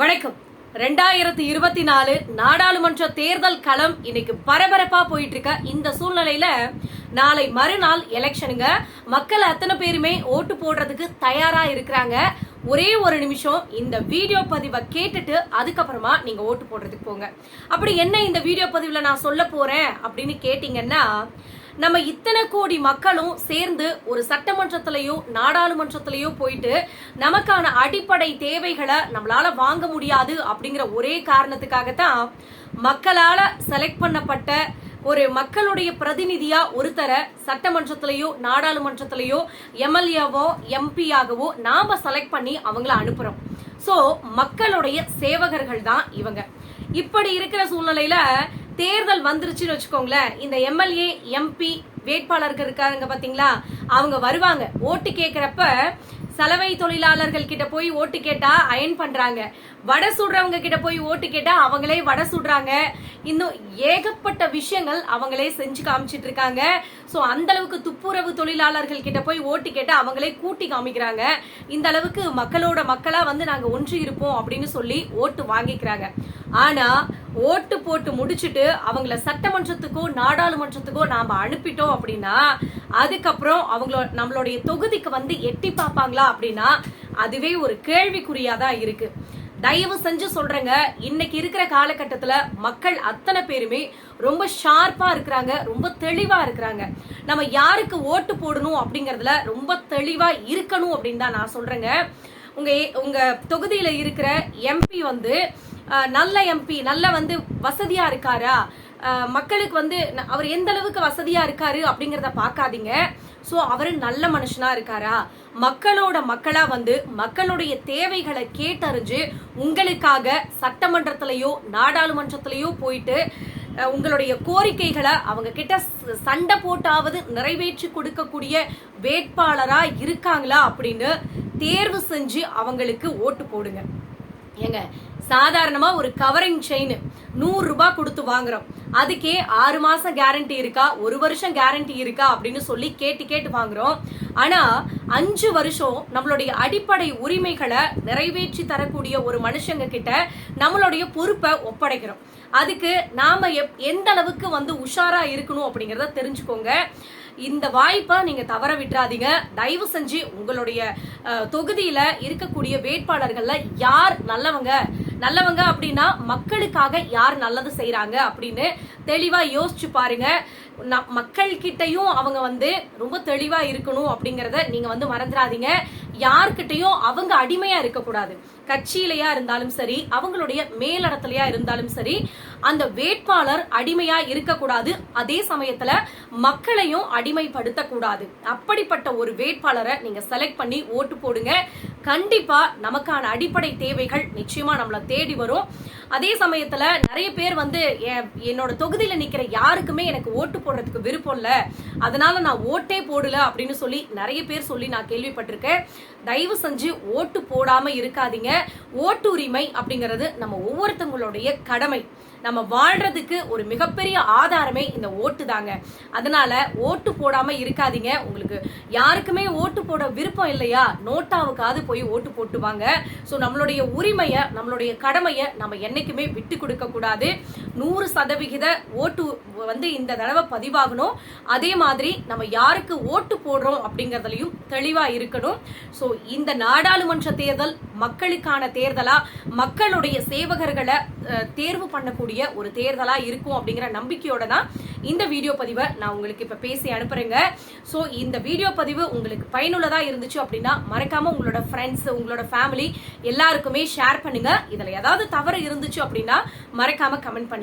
வணக்கம். ரெண்டாயிரத்தி இருபத்தி நாலு நாடாளுமன்ற தேர்தல் களம் இன்னைக்கு பரபரப்பா போயிட்டு இருக்க இந்த சூழ்நிலையில நாளை மறுநாள் எலெக்ஷனுங்க. மக்கள் அத்தனை பேருமே ஓட்டு போடுறதுக்கு தயாரா இருக்கிறாங்க. ஒரே ஒரு நிமிஷம் இந்த வீடியோ பதிவை கேட்டுட்டு அதுக்கப்புறமா நீங்க ஓட்டு போடுறதுக்கு போங்க. அப்படி என்ன இந்த வீடியோ பதிவுல நான் சொல்ல போறேன் அப்படின்னு கேட்டீங்கன்னா நம்ம இத்தனை கோடி மக்களும் சேர்ந்து ஒரு சட்டமன்றத்திலையோ நாடாளுமன்றத்திலையோ போயிட்டு நமக்கான அடிப்படை தேவைகளை நம்மளால வாங்க முடியாது அப்படிங்கிற ஒரே காரணத்துக்காகத்தான் மக்களால செலக்ட் பண்ணப்பட்ட ஒரு மக்களுடைய பிரதிநிதியா ஒருத்தரை சட்டமன்றத்திலேயோ நாடாளுமன்றத்திலேயோ எம்எல்ஏவோ எம்பியாகவோ நாம செலக்ட் பண்ணி அவங்கள அனுப்புறோம். சோ மக்களுடைய சேவகர்கள் தான் இவங்க. இப்படி இருக்கிற சூழ்நிலையில தேர்தல் வந்துருச்சுன்னு வச்சுக்கோங்களேன். இந்த எம்எல்ஏ எம்பி வேட்பாளர்கள் இருக்காருங்க பாத்தீங்களா? அவங்க வருவாங்க. ஓட்டு கேட்குறப்ப சலவை தொழிலாளர்கள் கிட்ட போய் ஓட்டு கேட்டா அயன் பண்றாங்க. வடை சுடுறவங்க கிட்ட போய் ஓட்டு கேட்டா அவங்களே வடை சுடுறாங்க. இன்னும் ஏகப்பட்ட விஷயங்கள் அவங்களே செஞ்சு காமிச்சிட்டு இருக்காங்க. ஸோ அந்த அளவுக்கு துப்புரவு தொழிலாளர்கள் கிட்ட போய் ஓட்டு கேட்டு அவங்களே கூட்டி காமிக்கிறாங்க. இந்த அளவுக்கு மக்களோட மக்களா வந்து நாங்க ஒன்று இருப்போம் அப்படின்னு சொல்லி ஓட்டு வாங்கிக்கிறாங்க. ஆனா ஓட்டு போட்டு முடிச்சுட்டு அவங்கள சட்டமன்றத்துக்கோ நாடாளுமன்றத்துக்கோ நாம அனுப்பிட்டோம் அப்படின்னா அதுக்கப்புறம் அவங்களோட நம்மளுடைய தொகுதிக்கு வந்து எட்டி பார்ப்பாங்களா அப்படின்னா அதுவே ஒரு கேள்விக்குறியா தான் இருக்கு. தயவு செஞ்சு சொல்றேங்க. இன்னைக்கு இருக்கிற காலகட்டத்துல மக்கள் அத்தனை பேருமே ரொம்ப ஷார்ப்பா இருக்கிறாங்க ரொம்ப தெளிவா இருக்கிறாங்க. நம்ம யாருக்கு ஓட்டு போடணும் அப்படிங்கறதுல ரொம்ப தெளிவா இருக்கணும் அப்படின்னு தான் நான் சொல்றேங்க. உங்க உங்க தொகுதியில இருக்கிற எம்பி வந்து நல்ல எம்பி நல்ல வந்து வசதியா இருக்காரா? மக்களுக்கு வந்து அவர் எந்த அளவுக்கு வசதியா இருக்காரு அப்படிங்கறத பார்க்காதீங்க. சோ அவரு நல்ல மனுஷனா இருக்காரா? மக்களோட மக்களா வந்து மக்களுடைய தேவைகளை கேட்டறிஞ்சு உங்களுக்காக சட்டமன்றத்திலயோ நாடாளுமன்றத்திலயோ போயிட்டு உங்களுடைய கோரிக்கைகளை அவங்க கிட்ட சண்டை போட்டாவது நிறைவேற்றி கொடுக்கக்கூடிய வேட்பாளரா இருக்காங்களா அப்படின்னு தேர்வு செஞ்சு அவங்களுக்கு ஓட்டு போடுங்க. ஏங்க சாதாரணமா ஒரு கவரிங் செயின் நூறு ரூபாய் கொடுத்து வாங்குறோம். அதுக்கே ஆறு மாசம் கேரண்டி இருக்கா ஒரு வருஷம் கேரண்டி இருக்கா அப்படின்னு சொல்லி கேட்டு கேட்டு வாங்குறோம். ஆனா அஞ்சு வருஷம் நம்மளுடைய அடிப்படை உரிமைகளை நிறைவேற்றி தரக்கூடிய ஒரு மனுஷங்க கிட்ட நம்மளுடைய பொறுப்பை ஒப்படைக்கிறோம். அதுக்கு நாம எப்- எந்த அளவுக்கு வந்து உஷாரா இருக்கணும் அப்படிங்கறத தெரிஞ்சுக்கோங்க. இந்த வாய்ப்பை நீங்க தவற விட்டுறாதீங்க. தயவு செஞ்சு உங்களுடைய அஹ், தொகுதியில இருக்கக்கூடிய வேட்பாளர்கள்ல யார் நல்லவங்க? நல்லவங்க அப்படின்னா மக்களுக்காக யார் நல்லது செய்யறாங்க அப்படின்னு தெளிவா யோசிச்சு பாருங்க. மக்கள் கிட்டயும் அவங்க வந்து ரொம்ப தெளிவா இருக்கணும் அப்படிங்கறத நீங்க வந்து மறந்துடாதீங்க யார்கிட்டயும் அவங்க அடிமையா இருக்கக்கூடாது. கட்சியிலையா இருந்தாலும் சரி அவங்களுடைய மேலிடத்திலையா இருந்தாலும் சரி அந்த வேட்பாளர் அடிமையா இருக்கக்கூடாது. அதே சமயத்துல மக்களையும் அடிமைப்படுத்தக்கூடாது. அப்படிப்பட்ட ஒரு வேட்பாளரை நீங்க செலக்ட் பண்ணி ஓட்டு போடுங்க. கண்டிப்பாக நமக்கான அடிப்படை தேவைகள் நிச்சயமாக நம்மளை தேடி வரும். அதே சமயத்தில் நிறைய பேர் வந்து என்- என்னோட தொகுதியில் நிற்கிற யாருக்குமே எனக்கு ஓட்டு போடுறதுக்கு விருப்பம் இல்லை. அதனால நான் ஓட்டே போடல அப்படின்னு சொல்லி நிறைய பேர் சொல்லி நான் கேள்விப்பட்டிருக்கேன். தயவு செஞ்சு ஓட்டு போடாமல் இருக்காதீங்க. ஓட்டுரிமை அப்படிங்கிறது நம்ம ஒவ்வொருத்தவங்களுடைய கடமை. நம்ம வாழ்றதுக்கு ஒரு மிகப்பெரிய ஆதாரமே இந்த ஓட்டு தாங்க. அதனால ஓட்டு போடாம இருக்காதீங்க. உங்களுக்கு யாருக்குமே ஓட்டு போட விருப்பம் இல்லையா? நோட்டாவுக்காவது போய் ஓட்டு போட்டு வாங்க சோ நம்மளுடைய உரிமையை நம்மளுடைய கடமையை நம்ம என்னைக்குமே விட்டு கொடுக்கக்கூடாது நூறு சதவிகித ஓட்டு வந்து இந்த தடவை பதிவாகணும். அதே மாதிரி நம்ம யாருக்கு ஓட்டு போடுறோம் அப்படிங்கறதுலயும் தெளிவா இருக்கணும். ஸோ இந்த நாடாளுமன்ற தேர்தல் மக்களுக்கான தேர்தலா மக்களுடைய சேவகர்களை தேர்வு பண்ணக்கூடிய ஒரு தேர்தலா இருக்கும் அப்படிங்கிற நம்பிக்கையோட தான் இந்த வீடியோ பதிவை நான் உங்களுக்கு இப்ப பேசி அனுப்புறேங்க. ஸோ இந்த வீடியோ பதிவு உங்களுக்கு பயனுள்ளதா இருந்துச்சு அப்படின்னா மறக்காம உங்களோட ஃப்ரெண்ட்ஸ் உங்களோட ஃபேமிலி எல்லாருக்குமே ஷேர் பண்ணுங்க. இதுல ஏதாவது தவறு இருந்துச்சு அப்படின்னா மறக்காம கமெண்ட் பண்ணுங்க.